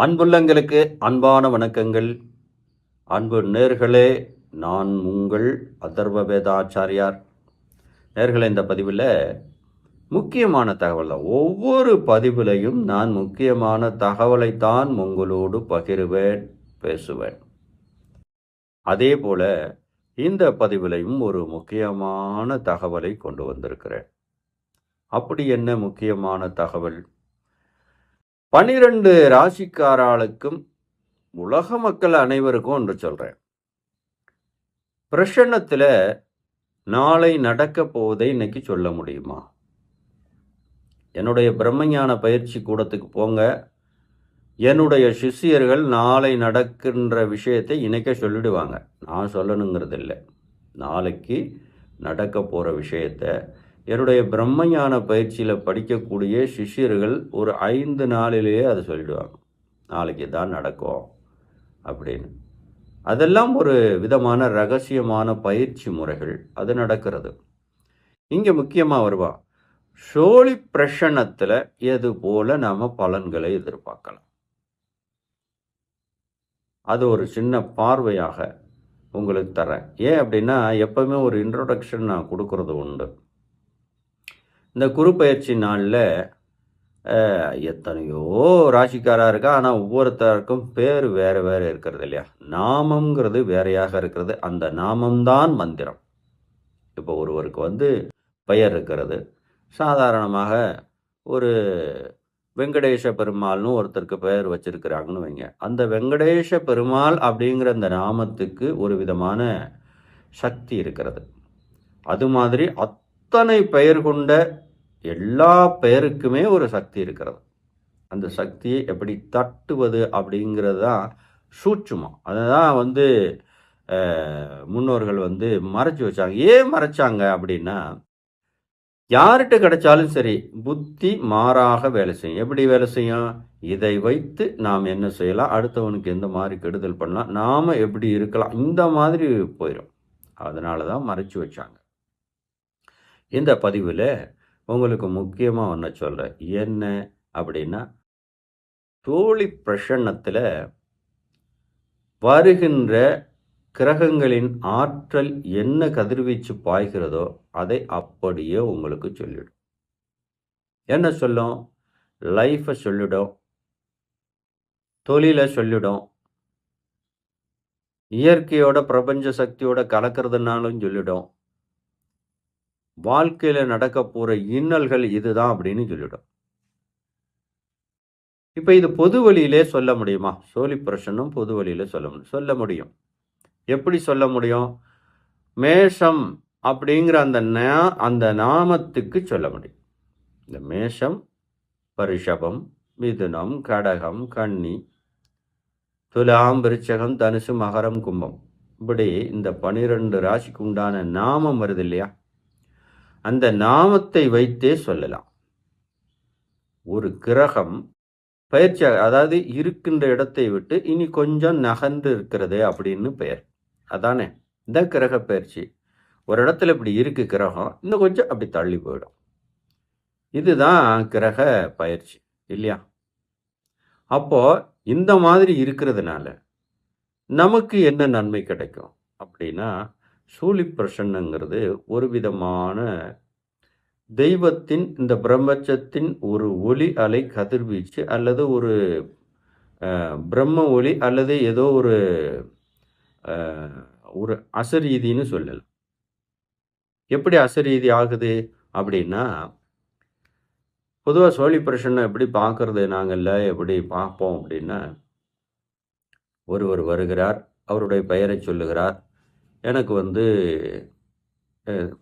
அன்புள்ளங்களுக்கு அன்பான வணக்கங்கள். அன்பு நேர்களே நான் உங்கள் அதர்வ வேதாச்சாரியார். நேர்களே இந்த பதிவில் முக்கியமான தகவல் தான் ஒவ்வொரு பதிவிலையும் நான் முக்கியமான தகவலைத்தான் உங்களோடு பகிர்வேன் பேசுவேன். அதே போல இந்த பதிவிலையும் ஒரு முக்கியமான தகவலை கொண்டு வந்திருக்கிறேன். அப்படி என்ன முக்கியமான தகவல்? பனிரெண்டு ராசிக்காராளுக்கும் உலக மக்கள் அனைவருக்கும் ஒன்று சொல்கிறேன் பிரசன்னத்தில் நாளை நடக்க போவதை இன்னைக்கு சொல்ல முடியுமா? என்னுடைய பிரம்மஞான பயிற்சி கூடத்துக்கு போங்க. என்னுடைய சிஷ்யர்கள் நாளை நடக்கின்ற விஷயத்தை இன்னைக்கே சொல்லிடுவாங்க. நான் சொல்லணுங்கிறது இல்லை நாளைக்கு நடக்க போகிற விஷயத்தை என்னுடைய பிரம்மஞான பயிற்சியில் படிக்கக்கூடிய சிஷ்யர்கள் ஒரு ஐந்து நாளிலேயே அதை சொல்லிடுவாங்க. நாளைக்கு தான் நடக்கும் அப்படின்னு. அதெல்லாம் ஒரு விதமான ரகசியமான பயிற்சி முறைகள். அது நடக்கிறது. இங்கே முக்கியமாக வருவா. சோழி பிரஷனத்தில் எது போல நாம் பலன்களை எதிர்பார்க்கலாம். அது ஒரு சின்ன பார்வையாக உங்களுக்கு தரேன். ஏன் அப்படின்னா எப்பவுமே ஒரு இன்ட்ரொடக்ஷன் நான் கொடுக்கறது உண்டு. இந்த குரு பயிற்சி நாளில் எத்தனையோ ராசிக்காராக இருக்கா ஆனால் ஒவ்வொருத்தருக்கும் பேர் வேறு வேறு இருக்கிறது இல்லையா? நாமங்கிறது வேறையாக இருக்கிறது. அந்த நாமம்தான் மந்திரம். இப்போ ஒருவருக்கு வந்து பெயர் இருக்கிறது. சாதாரணமாக ஒரு வெங்கடேச பெருமாள்னு ஒருத்தருக்கு பெயர் வச்சிருக்கிறாங்கன்னு வைங்க. அந்த வெங்கடேச பெருமாள் அப்படிங்கிற அந்த நாமத்துக்கு ஒரு விதமான சக்தி இருக்கிறது. அது மாதிரி அத் அத்தனை பெயர் கொண்ட எல்லா பெயருக்குமே ஒரு சக்தி இருக்கிறது. அந்த சக்தியை எப்படி தட்டுவது அப்படிங்கிறது தான் சூட்சுமம் அதை தான் வந்து முன்னோர்கள் வந்து மறைச்சு வச்சாங்க. ஏன் மறைச்சாங்க அப்படின்னா யார்கிட்ட கிடைச்சாலும் சரி புத்தி மாறாக வேலை செய்யும். எப்படி வேலை செய்யும்? இதை வைத்து நாம் என்ன செய்யலாம்? அடுத்தவனுக்கு எந்த மாதிரி கெடுதல் பண்ணலாம்? நாம் எப்படி இருக்கலாம்? இந்த மாதிரி போயிடும் அதனால தான் மறைச்சு வச்சாங்க. இந்த பதிவில் உங்களுக்கு முக்கியமாக ஒன்று சொல்கிறேன் என்ன அப்படின்னா தோழி பிரசன்னத்தில் வருகின்ற கிரகங்களின் ஆற்றல் என்ன கதிர்வீச்சு பாய்கிறதோ அதை அப்படியே உங்களுக்கு சொல்லிடும். என்ன சொல்லும்? லைஃப்பை சொல்லிடும். தொழிலை சொல்லிடும். இயற்கையோட பிரபஞ்ச சக்தியோட கலக்கிறதுனாலும் சொல்லிடும். வாழ்க்கையில் நடக்க போகிற இன்னல்கள் இதுதான் அப்படின்னு சொல்லிடும். இப்போ இது பொது வழியிலே சொல்ல முடியுமா? சோழி பிரசன்னம் பொது வழியில சொல்ல முடியும். சொல்ல முடியும். எப்படி சொல்ல முடியும்? மேஷம் அப்படிங்கிற அந்த நா- அந்த நாமத்துக்கு சொல்ல முடியும். இந்த மேஷம் பரிஷபம் மிதுனம் கடகம் கன்னி துலாம் விருச்சகம் தனுசு மகரம் கும்பம். இப்படி இந்த பனிரெண்டு ராசிக்கு உண்டான நாமம் வருது இல்லையா? அந்த நாமத்தை வைத்தே சொல்லலாம். ஒரு கிரகம் பயிற்சியாக அதாவது இருக்கின்ற இடத்தை விட்டு இனி கொஞ்சம் நகர்ந்து இருக்கிறது அப்படின்னு பெயர். அதானே? இந்த கிரக பயிற்சி. ஒரு இடத்துல இப்படி இருக்கு கிரகம் இன்னும் கொஞ்சம் அப்படி தள்ளி போயிடும். இதுதான் கிரக பயிற்சி இல்லையா? அப்போ இந்த மாதிரி இருக்கிறதுனால நமக்கு என்ன நன்மை கிடைக்கும் அப்படின்னா சூழி பிரசன்னங்கிறது ஒரு விதமான தெய்வத்தின் இந்த பிரம்மச்சத்தின் ஒரு ஒளி அலை கதிர்வீச்சு அல்லது ஒரு பிரம்ம ஒளி அல்லது ஏதோ ஒரு ஒரு அசரீதின்னு சொல்லலாம். எப்படி அசரீதி ஆகுது அப்படின்னா பொதுவாக சோழி பிரசன்னை எப்படி பார்க்கறது நாங்கள்ல எப்படி பார்ப்போம் அப்படின்னா ஒருவர் வருகிறார் அவருடைய பெயரை சொல்லுகிறார் எனக்கு வந்து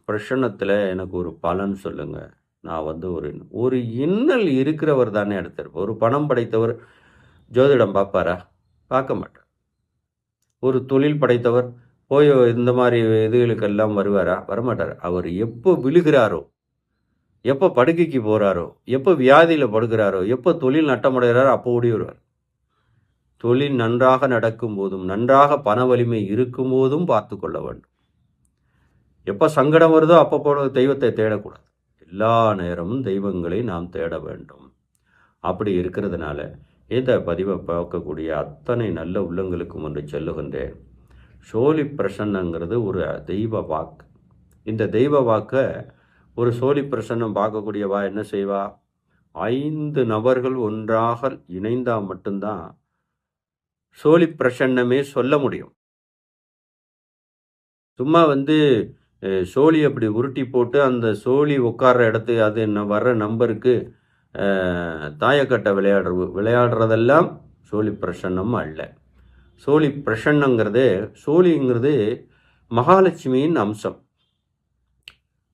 பிரசன்னத்தில் எனக்கு ஒரு பலன் சொல்லுங்கள் நான் வந்து ஒரு ஒரு இன்னல் இருக்கிறவர் தானே எடுத்திருப்பேன். ஒரு பணம் படைத்தவர் ஜோதிடம் பார்ப்பாரா? பார்க்க மாட்டார். ஒரு தொழில் படைத்தவர் போய் இந்த மாதிரி இதுகளுக்கெல்லாம் வருவாரா? வரமாட்டார். அவர் எப்போ விழுகிறாரோ எப்போ படுக்கைக்கு போகிறாரோ எப்போ வியாதியில் படுகிறாரோ எப்போ தொழில் நட்டமடைகிறாரோ அப்போ ஓடி வருவார். தொழில் நன்றாக நடக்கும் போதும் நன்றாக பண வலிமை இருக்கும் போதும் பார்த்து கொள்ள வேண்டும். எப்போ சங்கடம் வருதோ அப்போ தெய்வத்தை தேடக்கூடாது. எல்லா நேரமும் தெய்வங்களை நாம் தேட வேண்டும். அப்படி இருக்கிறதுனால இந்த பதிவை பார்க்கக்கூடிய அத்தனை நல்ல உள்ளங்களுக்கும் ஒன்று சொல்லுகின்றேன். சோழி பிரசன்னங்கிறது ஒரு தெய்வ வாக்கு. இந்த தெய்வ வாக்கை ஒரு சோழி பிரசன்னம் பார்க்கக்கூடியவா என்ன செய்வா? ஐந்து நபர்கள் ஒன்றாக இணைந்தால் மட்டும்தான் சோழி பிரசன்னமே சொல்ல முடியும். சும்மா வந்து சோழி அப்படி உருட்டி போட்டு அந்த சோழி உட்கார்ற இடத்துக்கு அது வர்ற நம்பருக்கு தாயக்கட்டை விளையாடுற விளையாடுறதெல்லாம் சோழி பிரசன்னம் அல்ல. சோழி பிரசன்னங்கிறது சோழிங்கிறது மகாலட்சுமியின் அம்சம்.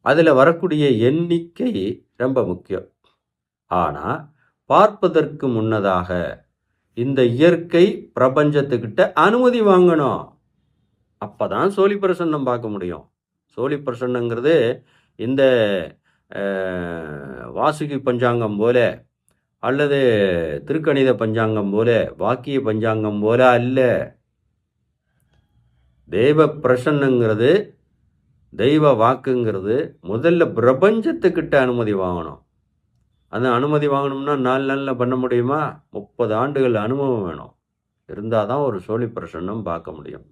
அதில் வரக்கூடிய எண்ணிக்கை ரொம்ப முக்கியம். ஆனால் பார்ப்பதற்கு முன்னதாக இந்த இயற்கை பிரபஞ்சத்துக்கிட்ட அனுமதி வாங்கணும். அப்போ தான் சோழி பிரசன்னம் பார்க்க முடியும். சோழி பிரசன்னங்கிறது இந்த வாசுகி பஞ்சாங்கம் போல அல்லது திருக்கணித பஞ்சாங்கம் போல வாக்கிய பஞ்சாங்கம் போல அல்ல. தெய்வ பிரசன்னங்கிறது தெய்வ வாக்குங்கிறது முதல்ல பிரபஞ்சத்துக்கிட்ட அனுமதி வாங்கணும். அந்த அனுமதி வாங்கணும்னா நாலு நாளில் பண்ண முடியுமா? முப்பது ஆண்டுகள் அனுபவம் வேணும். இருந்தால் தான் ஒரு சோழி பிரசன்னம் பார்க்க முடியும்.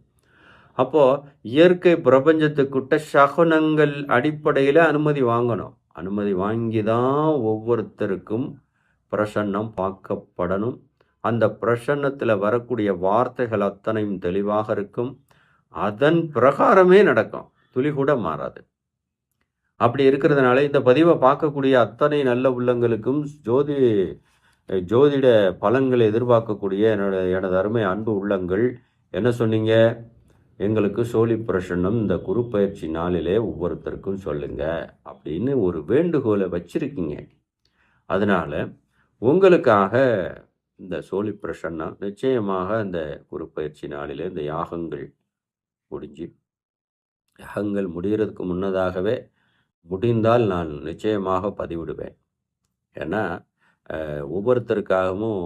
அப்போது இயற்கை பிரபஞ்சத்துக்கிட்ட சகுனங்கள் அடிப்படையில் அனுமதி வாங்கணும். அனுமதி வாங்கி தான் ஒவ்வொருத்தருக்கும் பிரசன்னம் பார்க்கப்படணும். அந்த பிரசன்னத்தில் வரக்கூடிய வார்த்தைகள் அத்தனையும் தெளிவாக இருக்கும். அதன் பிரகாரமே நடக்கும். துளி கூட மாறாது. அப்படி இருக்கிறதுனால இந்த பதிவை பார்க்கக்கூடிய அத்தனை நல்ல உள்ளங்களுக்கும் ஜோதி ஜோதிட பலன்களை எதிர்பார்க்கக்கூடிய என்னோட எனது அருமை அன்பு உள்ளங்கள். என்ன சொன்னீங்க? எங்களுக்கு சோழி பிரசன்னம் இந்த குரு பயிற்சி நாளிலே ஒவ்வொருத்தருக்கும் சொல்லுங்கள் அப்படின்னு ஒரு வேண்டுகோளை வச்சிருக்கீங்க. அதனால் உங்களுக்காக இந்த சோழி பிரசன்னம் நிச்சயமாக இந்த குரு பயிற்சி நாளிலே இந்த யாகங்கள் முடிஞ்சு யாகங்கள் முடிகிறதுக்கு முன்னதாகவே முடிந்தால் நான் நிச்சயமாக பதிவிடுவேன். ஏன்னா ஒவ்வொருத்தருக்காகவும்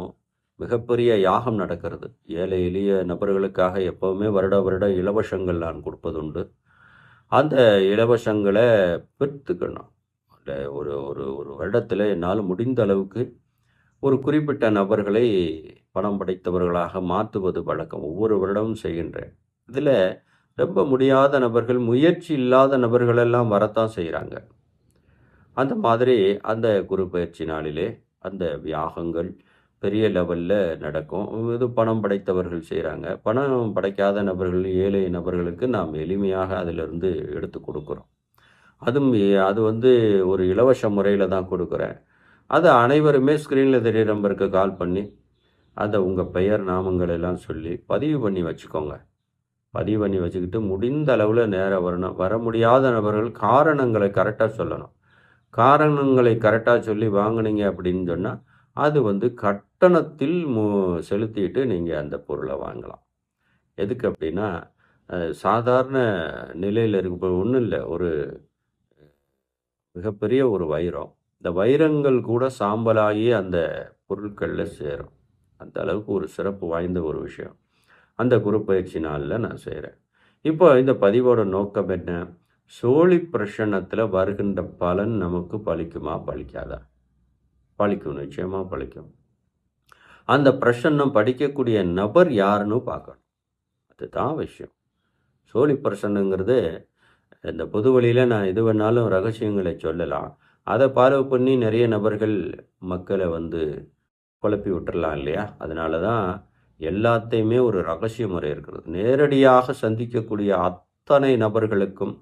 மிகப்பெரிய யாகம் நடக்கிறது. ஏழை எளிய நபர்களுக்காக எப்போவுமே வருட வருடம் இலவசங்கள் நான் கொடுப்பதுண்டு. அந்த இலவசங்களை பெற்றுக்கணும். ஒரு ஒரு ஒரு வருடத்தில் என்னால் முடிந்த அளவுக்கு ஒரு குறிப்பிட்ட நபர்களை பணம் படைத்தவர்களாக மாற்றுவது வழக்கம். ஒவ்வொரு வருடமும் செய்கின்றேன். இதில் ரொம்ப முடியாத நபர்கள் முயற்சி இல்லாத நபர்களெல்லாம் வரத்தான் செய்கிறாங்க அந்த மாதிரி அந்த குரு பயிற்சி நாளிலே அந்த வியாகங்கள் பெரிய லெவலில் நடக்கும். இது பணம் படைத்தவர்கள் செய்கிறாங்க பணம் படைக்காத நபர்கள் ஏழை நபர்களுக்கு நாம் எளிமையாக அதிலிருந்து எடுத்து கொடுக்குறோம். அதுவும் அது வந்து ஒரு இலவச முறையில் தான் கொடுக்குறேன். அது அனைவருமே ஸ்க்ரீனில் தெரிய நம்பருக்கு கால் பண்ணி அதை உங்கள் பெயர் நாமங்கள் எல்லாம் சொல்லி பதிவு பண்ணி வச்சுக்கோங்க. பதிவு பண்ணி வச்சுக்கிட்டு முடிந்த அளவில் நேராக வரணும். வர முடியாத நபர்கள் காரணங்களை கரெக்டாக சொல்லணும். காரணங்களை கரெக்டாக சொல்லி வாங்கினீங்க அப்படின்னு சொன்னால் அது வந்து கட்டணத்தில் மு செலுத்திட்டு நீங்கள் அந்த பொருளை வாங்கலாம். எதுக்கு அப்படின்னா சாதாரண நிலையில் இருக்க. ஒன்றும் இல்லை. ஒரு மிகப்பெரிய ஒரு வைரம். இந்த வைரங்கள் கூட சாம்பலாகி அந்த பொருட்களில் சேரும். அந்த அளவுக்கு ஒரு சிறப்பு வாய்ந்த ஒரு விஷயம். அந்த குரு பயிற்சி நாளில் நான் செய்கிறேன் இப்போ இந்த பதிவோட நோக்கம் என்ன? சோழி பிரசன்னத்தில் வருகின்ற பலன் நமக்கு பழிக்குமா பழிக்காதா பழிக்கும் நிச்சயமாக பழிக்கும் அந்த பிரசன்னம் படிக்கக்கூடிய நபர் யாருன்னு பார்க்கணும். அதுதான் விஷயம். சோழி பிரசன்னங்கிறது இந்த பொது வழியில் நான் எது வேணாலும் ரகசியங்களை சொல்லலாம். அதை ஃபாலோ பண்ணி நிறைய நபர்கள் மக்களை வந்து குழப்பி விட்டுறலாம் இல்லையா? அதனால தான் எல்லாத்தையுமே ஒரு ரகசிய முறை இருக்கிறது. நேரடியாக சந்திக்கக்கூடிய அத்தனை நபர்களுக்கும்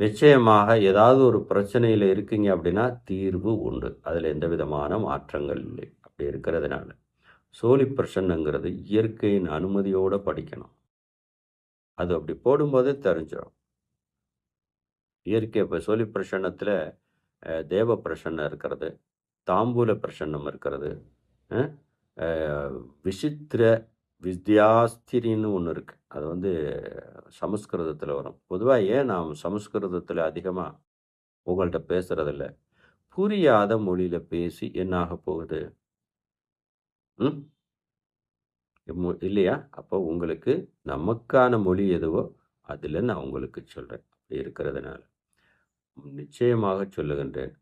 நிச்சயமாக ஏதாவது ஒரு பிரச்சனையில் இருக்கீங்க அப்படின்னா தீர்வு உண்டு. அதில் எந்த விதமான மாற்றங்கள் இல்லை. அப்படி இருக்கிறதுனால. சோழி பிரசன்னங்கிறது இயற்கையின் அனுமதியோடு படிக்கணும். அது அப்படி போடும்போது தெரிஞ்சிடும் இயற்கை இப்போ சோழி பிரசன்னத்தில் தேவ பிரசன்னம் இருக்கிறது தாம்பூல பிரசன்னம் இருக்கிறது விசித்திர வித்யாஸ்திரின்னு ஒன்று இருக்குது அது வந்து சமஸ்கிருதத்தில் வரும். பொதுவாக ஏன் நாம் சமஸ்கிருதத்தில் அதிகமாக உங்கள்கிட்ட பேசுகிறதில்ல புரியாத மொழியில் பேசி என்னாக போகுது? ம்? இல்லையா? அப்போ உங்களுக்கு நமக்கான மொழி எதுவோ அதில் நான் உங்களுக்கு சொல்கிறேன் அப்படி இருக்கிறதுனால. நிச்சயமாக சொல்லுகின்றேன்.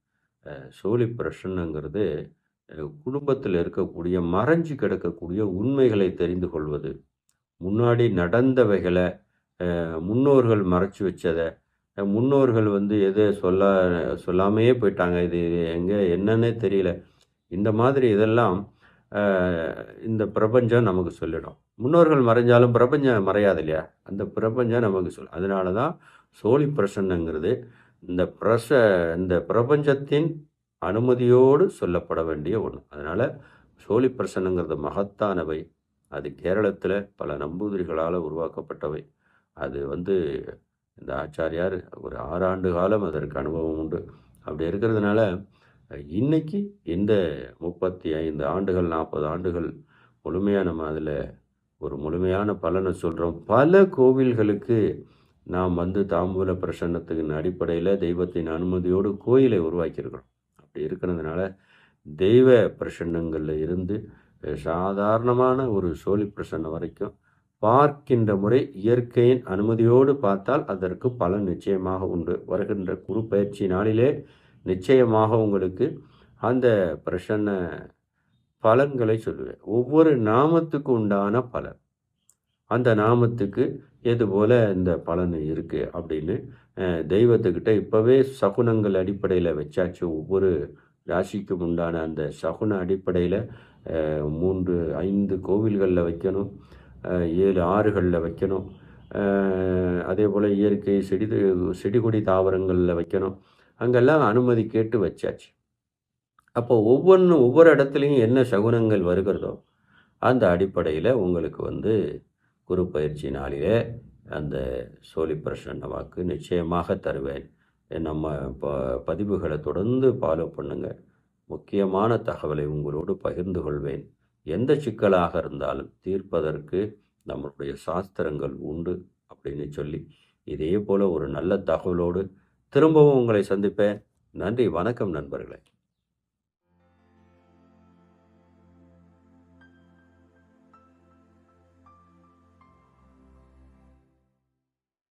சோழி பிரசன்னங்கிறது குடும்பத்தில் இருக்கக்கூடிய மறைஞ்சு கிடக்கக்கூடிய உண்மைகளை தெரிந்து கொள்வது. முன்னாடி நடந்தவைகளை முன்னோர்கள் மறைச்சி வச்சதை முன்னோர்கள் வந்து எது சொல்ல சொல்லாமையே போயிட்டாங்க. இது எங்கே என்னன்னே தெரியல. இந்த மாதிரி இதெல்லாம் இந்த பிரபஞ்சம் நமக்கு சொல்லிடும். முன்னோர்கள் மறைஞ்சாலும் பிரபஞ்சம் மறையாது இல்லையா? அந்த பிரபஞ்சம் நமக்கு சொல் அதனால தான் சோழி பிரசன்னங்கிறது இந்த பிரச இந்த பிரபஞ்சத்தின் அனுமதியோடு சொல்லப்பட வேண்டிய ஒன்று. அதனால் சோழி பிரசன்னங்கிறது மகத்தானவை. அது கேரளத்தில் பல நம்பூதிரிகளால் உருவாக்கப்பட்டவை. அது வந்து இந்த ஆச்சாரியார் ஒரு ஆறாண்டு காலம் அதற்கு அனுபவம் உண்டு. அப்படி இருக்கிறதுனால இன்னைக்கு இந்த முப்பத்தி ஐந்து ஆண்டுகள் நாற்பது ஆண்டுகள் முழுமையாக நம்ம அதில் ஒரு முழுமையான பலனை சொல்கிறோம் பல கோவில்களுக்கு நாம் வந்து தாம்பூல பிரசன்னத்தின் அடிப்படையில் தெய்வத்தின் அனுமதியோடு கோயிலை உருவாக்கியிருக்கிறோம். இருக்கிறதுனால தெய்வ பிரசன்னங்களில் இருந்து சாதாரணமான ஒரு சோழி பிரசன்னம் வரைக்கும் பார்க்கின்ற முறை இயற்கையின் அனுமதியோடு பார்த்தால் அதற்கு பலன் நிச்சயமாக உண்டு. வருகின்ற குரு பயிற்சி நாளிலே நிச்சயமாக உங்களுக்கு அந்த பிரசன்ன பலன்களை சொல்லுவேன். ஒவ்வொரு நாமத்துக்கு உண்டான பலன். அந்த நாமத்துக்கு எது போல இந்த பலன் இருக்குது அப்படின்னு தெய்வத்துக்கிட்ட இப்போவே சகுனங்கள் அடிப்படையில் வச்சாச்சு. ஒவ்வொரு ராசிக்கும் உண்டான அந்த சகுன அடிப்படையில் மூன்று ஐந்து கோவில்களில் வைக்கணும். ஏழு ஆறுகளில் வைக்கணும். அதே போல் இயற்கை செடி செடி கொடி தாவரங்களில் வைக்கணும். அங்கெல்லாம் அனுமதி கேட்டு வச்சாச்சு. அப்போ ஒவ்வொன்று ஒவ்வொரு இடத்துலையும் என்ன சகுனங்கள் வருகிறதோ அந்த அடிப்படையில் உங்களுக்கு வந்து குரு பயிற்சி நாளிலே அந்த சோழி பிரசன்ன வாக்கு நிச்சயமாக தருவேன். நம்ம ப பதிவுகளை தொடர்ந்து ஃபாலோ பண்ணுங்கள் முக்கியமான தகவலை உங்களோடு பகிர்ந்து கொள்வேன். எந்த சிக்கலாக இருந்தாலும் தீர்ப்பதற்கு நம்மளுடைய சாஸ்திரங்கள் உண்டு அப்படின்னு சொல்லி இதே போல் ஒரு நல்ல தகவலோடு திரும்பவும் உங்களை சந்திப்பேன். நன்றி வணக்கம் நண்பர்களே.